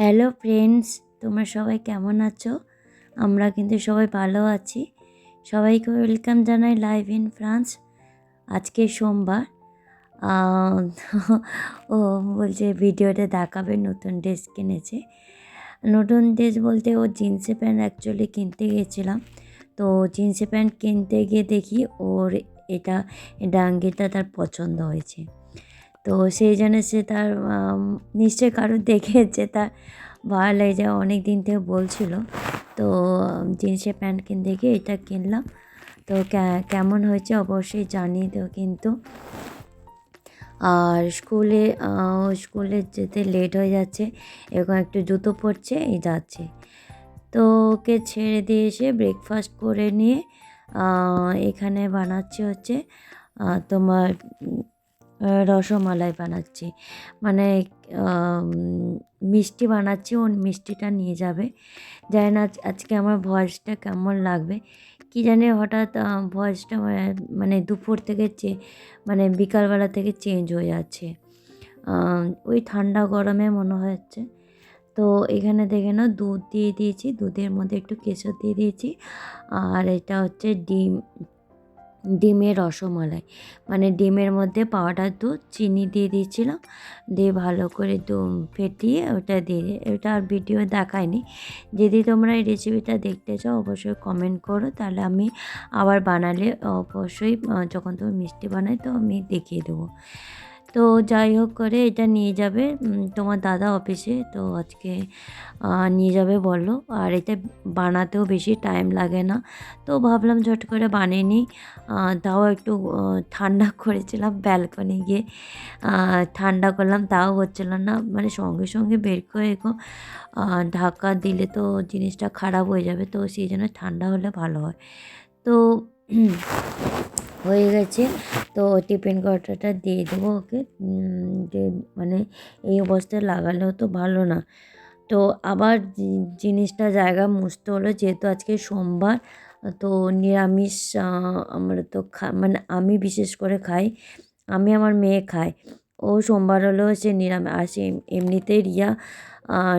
Hello friends, তোমরা সবাই কেমন আছো? আমরা কিন্তু সবাই ভালো আছি। সবাইকে ওয়েলকাম জানাই লাইভ ইন ফ্রান্স। আজকে সোমবার। ও বলছে ভিডিওতে দেখাবে, নতুন ড্রেস কিনেছে। নতুন ড্রেস বলতে ও জিন্সের প্যান্ট অ্যাকচুয়ালি কিনতে গিয়েছিলাম তো জিন্সের প্যান্ট কিনতে গিয়ে দেখি ওর এটা ডাঙ্গিটা তার পছন্দ হয়েছে। তো সেই জন্য সে তার নিশ্চয়ই কারও দেখেছে তার ভালো লেগেছে অনেক দিন থেকে বলছিল। তো জিন্সের প্যান্ট কিনতে গিয়ে এটা কিনলাম। তো কেমন হয়েছে অবশ্যই জানিয়ে দেও কিন্তু। আর স্কুলে স্কুলে যেতে লেট হয়ে যাচ্ছে, এরকম একটু জুতো পরছে, এই যাচ্ছে। তো ওকে ছেড়ে দিয়ে এসে ব্রেকফাস্ট করে নিয়ে এখানে বানাচ্ছে হচ্ছে তোমার রসমালাই বানাচ্ছি। মানে মিষ্টি বানাচ্ছি ও মিষ্টিটা নিয়ে যাবে। জানি না আজ- আজকে আমার ভয়েসটা কেমন লাগবে। কি জানি হঠাৎ ভয়েসটা মানে দুপুর থেকে চে মানে বিকালবেলা থেকে চেঞ্জ হয়ে যাচ্ছে। ওই ঠান্ডা গরমে মনে হচ্ছে। তো এখানে দেখে না দুধ দিয়ে দিয়েছি। দুধের মধ্যে একটু কেশর দিয়ে দিয়েছি। আর এটা হচ্ছে ডিম ডিমের রসমালাই। মানে ডিমের মধ্যে পাউডার দুধ চিনি দিয়ে দিয়েছিলাম। দিয়ে ভালো করে দু ফেটিয়ে ওটা দিয়ে ওটা আর ভিডিও দেখায়নি যদি তোমরা এই রেসিপিটা দেখতে চাও, অবশ্যই কমেন্ট করো। তাহলে আমি আবার বানালে অবশ্যই যখন তুমি মিষ্টি বানাই তো আমি দেখিয়ে দেবো। তো যাই হোক করে এটা নিয়ে যাবে। তোমার দাদা অফিসে, তো আজকে নিয়ে যাবে বলল। আর এটা বানাতেও বেশি টাইম লাগে না। তো ভাবলাম ঝট করে বানিয়ে নিই। তাও একটু ঠান্ডা করেছিলাম ব্যালকনি গিয়ে। ঠান্ডা করলাম, তাও হচ্ছিল না। মানে সঙ্গে সঙ্গে বের করে ঢাকা দিলে তো জিনিসটা খারাপ হয়ে যাবে, তো সেই জন্য ঠান্ডা হলে ভালো হয়। তো হয়ে গেছে। তো টিফিন কটাটা দিয়ে দেবো ওকে। মানে এই অবস্থায় লাগালেও তো ভালো না। তো আবার জিনিসটা জায়গা মুছতে হলো, যেহেতু আজকে সোমবার, তো নিরামিষ আমরা তো খা মানে আমি বিশেষ করে খাই, আমি আমার মেয়ে খাই। ও সোমবার হলেও সে নিরামিষ আর সে এম- এমনিতেই রিয়া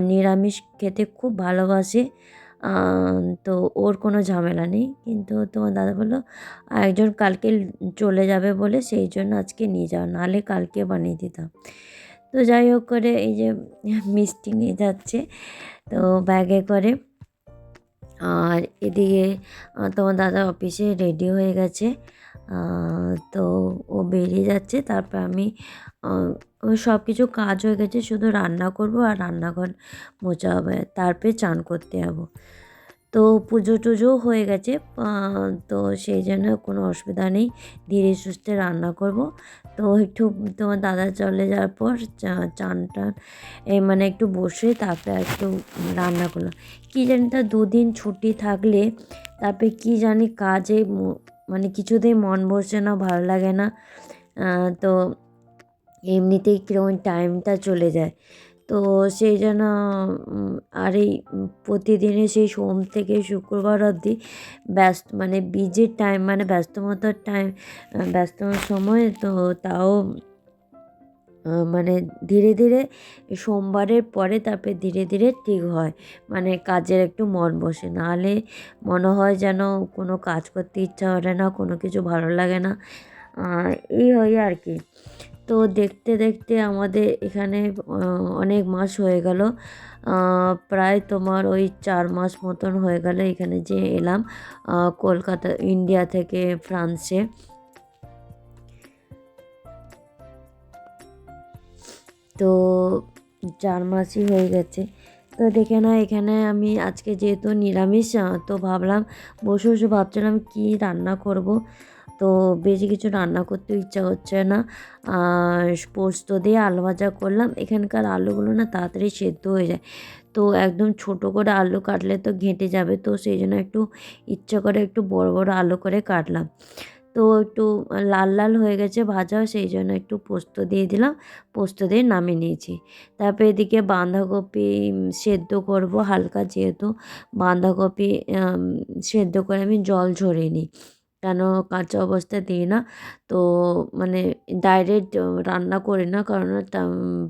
নিরামিষ খেতে খুব ভালোবাসে। তো ওর কোনো ঝামেলা নেই। কিন্তু তোমার দাদা বলল একজন কালকে চলে যাবে বলে সেই জন্য আজকে নিয়ে যাও, নাহলে কালকে বানিয়ে দিতাম। তো যাই হোক করে এই যে মিষ্টি নিয়ে যাচ্ছে, তো ব্যাগে করে। আর এদিকে তোমার দাদা অফিসে রেডি হয়ে গেছে। তো ও বেরিয়ে যাচ্ছে। তারপর আমি সব কিছু কাজ হয়ে গেছে, শুধু রান্না করব আর রান্নাঘর মোচা হবে, তারপরে চান করতে যাব। তো পুজো টুজো হয়ে গেছে তো সেই জন্য কোনো অসুবিধা নেই, ধীরে সুস্থে রান্না করব। তো একটু তোমার দাদা চলে যাওয়ার পর চান টান মানে একটু বসে তারপরে একটু রান্না করলাম। কী জানি তা দুদিন ছুটি থাকলে তারপরে কী জানি কাজে মানে কিছুতেই মন বসে না, ভালো লাগে না তো এমনিতেই কীরকম টাইমটা চলে যায়। তো সেই উম, আর এই প্রতিদিনে সেই সোম থেকে শুক্রবার অবধি ব্যস্ত মানে বিজির টাইম মানে ব্যস্তমতার টাইম ব্যস্ততার সময় তো তাও মানে ধীরে ধীরে সোমবারের পরে তারপরে ধীরে ধীরে ঠিক হয়। মানে কাজের একটু মন বসে নাহলে মনে হয় যেন কোনো কাজ করতে ইচ্ছা করে না কোনো কিছু ভালো লাগে না। এই হয় আর কি। তো দেখতে দেখতে আমাদের এখানে অনেক মাস হয়ে গেল। প্রায় তোমার ওই চার মাস মতন হয়ে গেল এখানে যে এলাম কলকাতা, ইন্ডিয়া থেকে ফ্রান্সে। তো চার মাসই হয়ে গেছে। তো দেখে না এখানে আমি আজকে যেহেতু নিরামিষ তো ভাবলাম, বসে বসে ভাবছিলাম কি রান্না করব। তো বেশি কিছু রান্না করতে ইচ্ছা হচ্ছে না। পোস্ত দিয়ে আলু ভাজা করলাম। এখানকার আলুগুলো না তাড়াতাড়ি সেদ্ধ হয়ে যায়। তো একদম ছোট করে আলু কাটলে তো ঘেঁটে যাবে। তো সেই জন্য একটু ইচ্ছা করে একটু বড় বড় আলু করে কাটলাম। তো একটু লাল লাল হয়ে গেছে ভাজা, সেই জন্য একটু পোস্ত দিয়ে দিলাম। পোস্ত দিয়ে নামিয়ে নিয়েছি। তারপর এদিকে বাঁধাকপি সেদ্ধ করব হালকা, যেহেতু বাঁধাকপি সেদ্ধ করে আমি জল ঝরিয়ে নিই। কেন কাঁচা অবস্থায় দিই না? তো মানে ডাইরেক্ট রান্না করি না। কারণ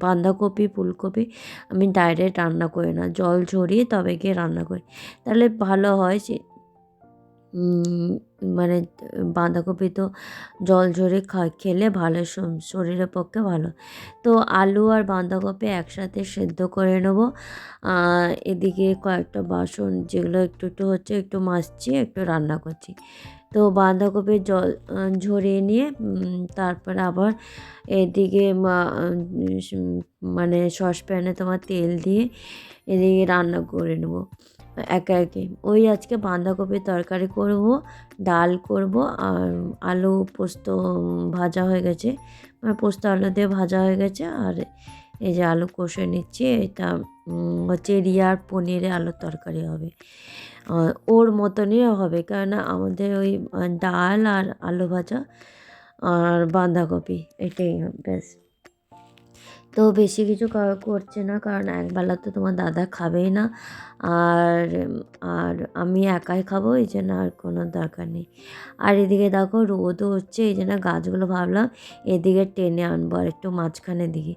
বাঁধাকপি, ফুলকপি আমি ডাইরেক্ট রান্না করি না। জল ঝরিয়ে তবে গিয়ে রান্না করি। তাহলে ভালো হয় যে মানে বাঁধাকপি তো জল ঝরে খেলে ভালো শরীরের পক্ষে ভালো। তো আলু আর বাঁধাকপি একসাথে সেদ্ধ করে নেব। এদিকে কয়েকটা বাসন যেগুলো একটু একটু হচ্ছে, একটু মাজছি একটু রান্না করছি। তো বাঁধাকপির জল ঝরিয়ে নিয়ে তারপরে আবার এদিকে মানে সসপ্যানে তোমার তেল দিয়ে এদিকে রান্না করে নেব, একে একে। ওই আজকে বাঁধাকপির তরকারি করব, ডাল করব আর আলু পোস্ত ভাজা হয়ে গেছে। মানে পোস্ত আলু দিয়ে ভাজা হয়ে গেছে আর এই যে আলু কষে নিচ্ছি, এটা হচ্ছে রিয়ার পনিরে আলুর তরকারি হবে। ওর মতনই হবে, কেননা আমাদের ওই ডাল আর আলু ভাজা আর বাঁধাকপি, এটাই ব্যাস। তো বেশি কিছু করছে না। কারণ একবেলা তো তোমার দাদা খাবেই না। আর আর আমি একাই খাব, এই জন্য আর কোনো দরকার নেই। আর এদিকে দেখো রোদও হচ্ছে এই জন্য গাছগুলো ভাবলাম এদিকে টেনে আনব আর একটু মাঝখানের দিকে।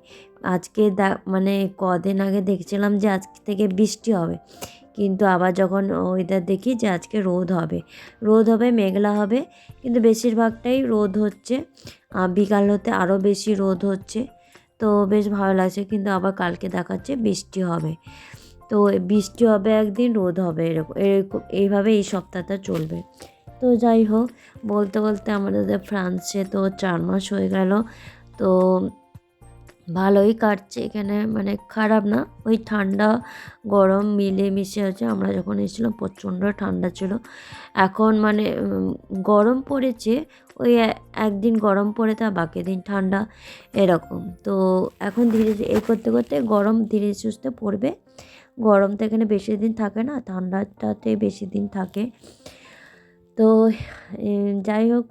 আজকে মানে কদিন আগে দেখছিলাম যে আজ থেকে বৃষ্টি হবে। কিন্তু আবার যখন ওয়েদার দেখি যে আজকে রোদ হবে। রোদ হবে, মেঘলা হবে, কিন্তু বেশিরভাগটাই রোদ হচ্ছে। বিকাল হতে আরও বেশি রোদ হচ্ছে। তো বেশ ভালো লাগছে, কিন্তু আবার কালকে দেখাচ্ছে বৃষ্টি হবে। তো বৃষ্টি হবে একদিন, রোদ হবে এরকম এরকম, এইভাবে এই সপ্তাহটা চলবে। তো যাই হোক, বলতে বলতে আমাদের ফ্রান্সে তো চার মাস হয়ে গেল, তো ভালোই কাটছে এখানে মানে খারাপ না, ওই ঠান্ডা গরম মিলে মিশে আছে, আমরা যখন এসেছিলাম প্রচণ্ড ঠান্ডা ছিল। এখন মানে গরম পড়েছে ওই একদিন গরম পড়ে তা বাকি দিন ঠান্ডা, এরকম। তো এখন ধীরে এই করতে করতে গরম ধীরে সুস্থে পড়বে। গরম তো এখানে বেশি দিন থাকে না, ঠান্ডাটাতে বেশি দিন থাকে। তো যাই হোক,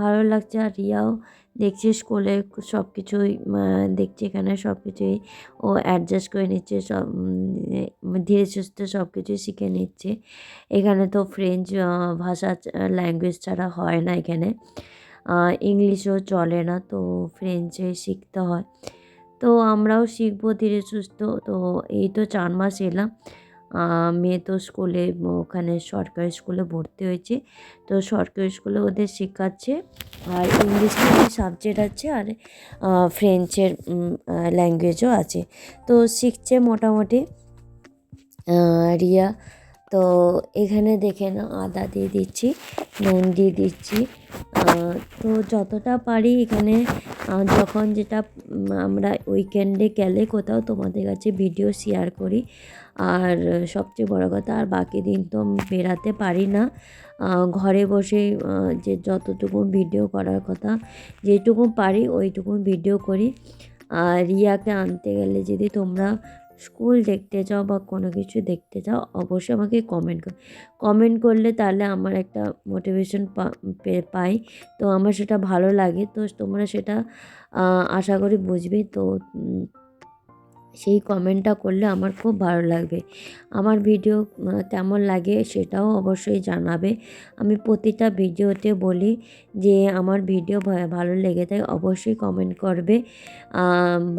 ভালো লাগছে আর রিয়াও দেখছি স্কুলে সব কিছুই দেখছি এখানে সব কিছুই ও অ্যাডজাস্ট করে নিচ্ছে, সব ধীরে সুস্থে সব কিছুই শিখে নিচ্ছে। এখানে তো ফ্রেঞ্চ ভাষা ল্যাঙ্গুয়েজ ছাড়া হয় না এখানে। ইংলিশও চলে না, তো ফ্রেঞ্চে শিখতে হয়। তো আমরাও শিখব ধীরে সুস্থ। তো এই তো চার মাস এলাম। মেয়ে তো স্কুলে, ওখানে সরকারি স্কুলে ভর্তি হয়েছে। তো সরকারি স্কুলে ওদের শেখাচ্ছে আর ইংলিশ সাবজেক্ট আছে আর ফ্রেঞ্চের ল্যাঙ্গুয়েজও আছে। তো শিখছে মোটামুটি। রিয়া, তো এখানে দেখে না আদা দিয়ে দিচ্ছি, নুন দিয়ে দিচ্ছি। তো যতটা পারি এখানে যখন যেটা আমরা উইকেন্ডে গেলে কোথাও তোমাদের কাছে ভিডিও শেয়ার করি। আর সবচেয়ে বড় কথা, আর বাকি দিন তো বেরাতে পারি না। ঘরে বসে যে যতটুকু ভিডিও করার কথা, যেটুকু পারি ওইটুকু ভিডিও করি। আর রিয়াকে আনতে গেলে যদি তোমরা স্কুল দেখতে যাও বা কোনো কিছু দেখতে চাও অবশ্যই আমাকে কমেন্ট কর কমেন্ট করলে তাহলে আমার একটা মোটিভেশন পাই। তো আমার সেটা ভালো লাগে। তো তোমরা সেটা আশা করি বুঝবে। তো সেই কমেন্টটা করলে আমার খুব ভালো লাগবে। আমার ভিডিও কেমন লাগে সেটাও অবশ্যই জানাবে। আমি প্রতিটা ভিডিওতে বলি যে আমার ভিডিও ভালো লেগে থাকে, অবশ্যই কমেন্ট করবে।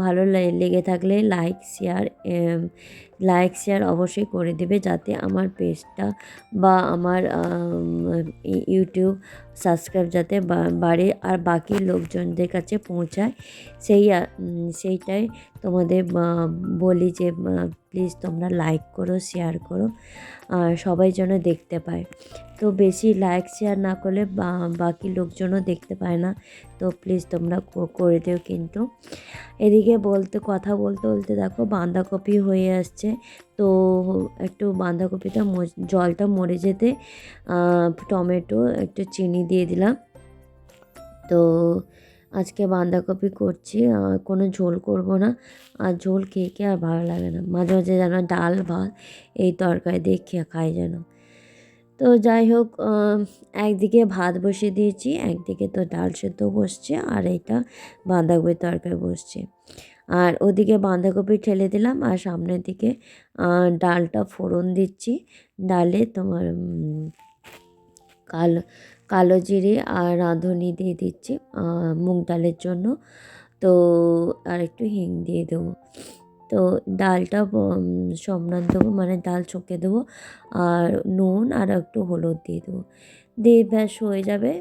ভালো লেগে থাকলে লাইক, শেয়ার লাইক, শেয়ার অবশ্যই করে দেবে যাতে আমার পেজটা বা আমার ইউটিউব সাবস্ক্রাইব যাতে বাড়ে আর বাকি লোকজনদের কাছে পৌঁছায়। সেই সেইটাই তোমাদের বলি যে প্লিজ তোমরা লাইক করো শেয়ার করো, আর সবাই যেন দেখতে পায়। তো বেশি লাইক শেয়ার না করলে বাকি লোকজনও দেখতে পায় না। তো প্লিজ তোমরা করে দিও কিন্তু। এদিকে বলতে, কথা বলতে বলতে দেখো বাঁধাকপি হয়ে আসছে। তো একটু বাঁধাকপিটা জলটা মরে যেতে টমেটো, একটু চিনি দিয়ে দিলাম। তো আজকে বাঁধাকপি করছি কোনো ঝোল করব না। আর ঝোল খেয়ে খেয়ে আর ভালো লাগে না। মাঝে মাঝে যেন ডাল, ভাত এই তরকারি দিয়ে খেয়ে খাই যেন। তো যাই হোক একদিকে ভাত বসিয়ে দিয়েছি, একদিকে তো ডাল সেদ্ধ বসছে, আর এইটা বাঁধাকপির তরকারি বসছে। আর ওদিকে বাঁধাকপি ঠেলে দিলাম, আর সামনের দিকে ডালটা ফোড়ন দিচ্ছি। ডালে তোমার কালো কালো জিরে আর রাঁধুনি দিয়ে দিচ্ছি মুগ ডালের জন্য। তো আর একটু হিং দিয়ে দেবো। তো ডালটা উম, দেবো মানে ডাল চকে দেবো আর নুন আর একটু হলুদ দিয়ে দেবো। দিয়ে ব্যাস হয়ে যাবে।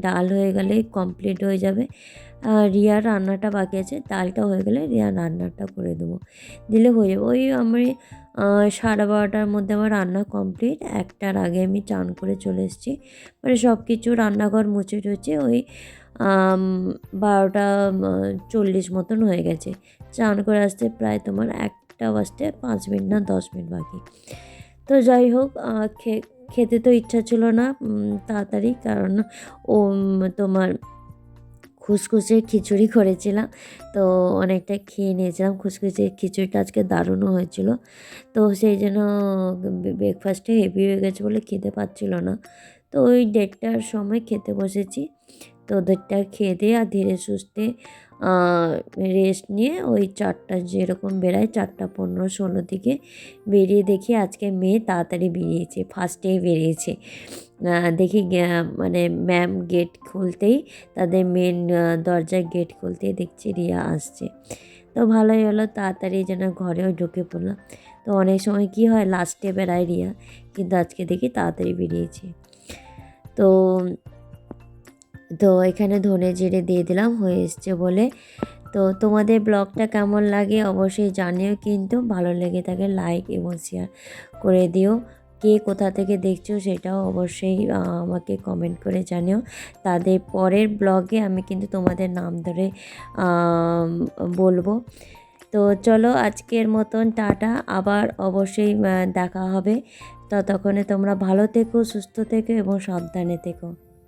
ডাল হয়ে গেলে কমপ্লিট হয়ে যাবে। আর রিয়ার রান্নাটা বাকি আছে। ডালটা হয়ে গেলে রিয়ার রান্নাটা করে দেবো। দিলে হয়ে যাবে। ওই আমি আহ, সাড়ে বারোটার মধ্যে আমার রান্না কমপ্লিট। একটার আগে আমি চান করে চলে এসেছি। মানে সব কিছু রান্নাঘর মুছে টুছে ওই বারোটা চল্লিশ মতন হয়ে গেছে। চান করে আসতে প্রায় তোমার একটা বাজতে পাঁচ মিনিট না দশ মিনিট বাকি। তো যাই হোক খেতে তো ইচ্ছা ছিল না তাড়াতাড়ি কারণ ও তোমার খুসখুসে খিচুড়ি করেছিলাম। তো অনেকটা খেয়ে নিয়েছিলাম খুসখুসে খিচুড়িটা আজকে দারুণও হয়েছিল। তো সেই জন্য ব্রেকফাস্টে হেভি হয়ে গেছে বলে খেতে পাচ্ছিল না। তো ওই দেড়টার সময় খেতে বসেছি। তো দেড়টা খেয়ে দিয়ে আর ধীরে সুস্থে রেস্ট নিয়ে ওই চারটা যেরকম বেরায় চারটা পনেরো ষোলো দিকে বেরিয়ে দেখি আজকে মেয়ে তাড়াতাড়ি বেরিয়েছে ফার্স্টেই বেরিয়েছে। দেখি মানে ম্যাম গেট খুলতেই তাদের মেন দরজার গেট খুলতেই দেখছি রিয়া আসছে। তো ভালোই হলো তাড়াতাড়ি যেন ঘরেও ঢুকে পড়লাম। তো অনেক সময় কি হয় লাস্টে বেড়ায় রিয়া, কিন্তু আজকে দেখি তাড়াতাড়ি বেরিয়েছে। তো তো এখানে ধনে জিরে দিয়ে দিলাম, হয়ে এসছে বলে। তো তোমাদের ব্লগটা কেমন লাগে অবশ্যই জানিও, কিন্তু ভালো লেগে থাকে লাইক এবং শেয়ার করে দিও। কে কোথা থেকে দেখছ সেটাও অবশ্যই আমাকে কমেন্ট করে জানিও। তাদের পরের ব্লগে আমি কিন্তু তোমাদের নাম ধরে বলব। তো চলো আজকের মতন টাটা, আবার অবশ্যই দেখা হবে। তো ততক্ষণে তোমরা ভালো থেকো, সুস্থ থেকো এবং সাবধানে থেকো।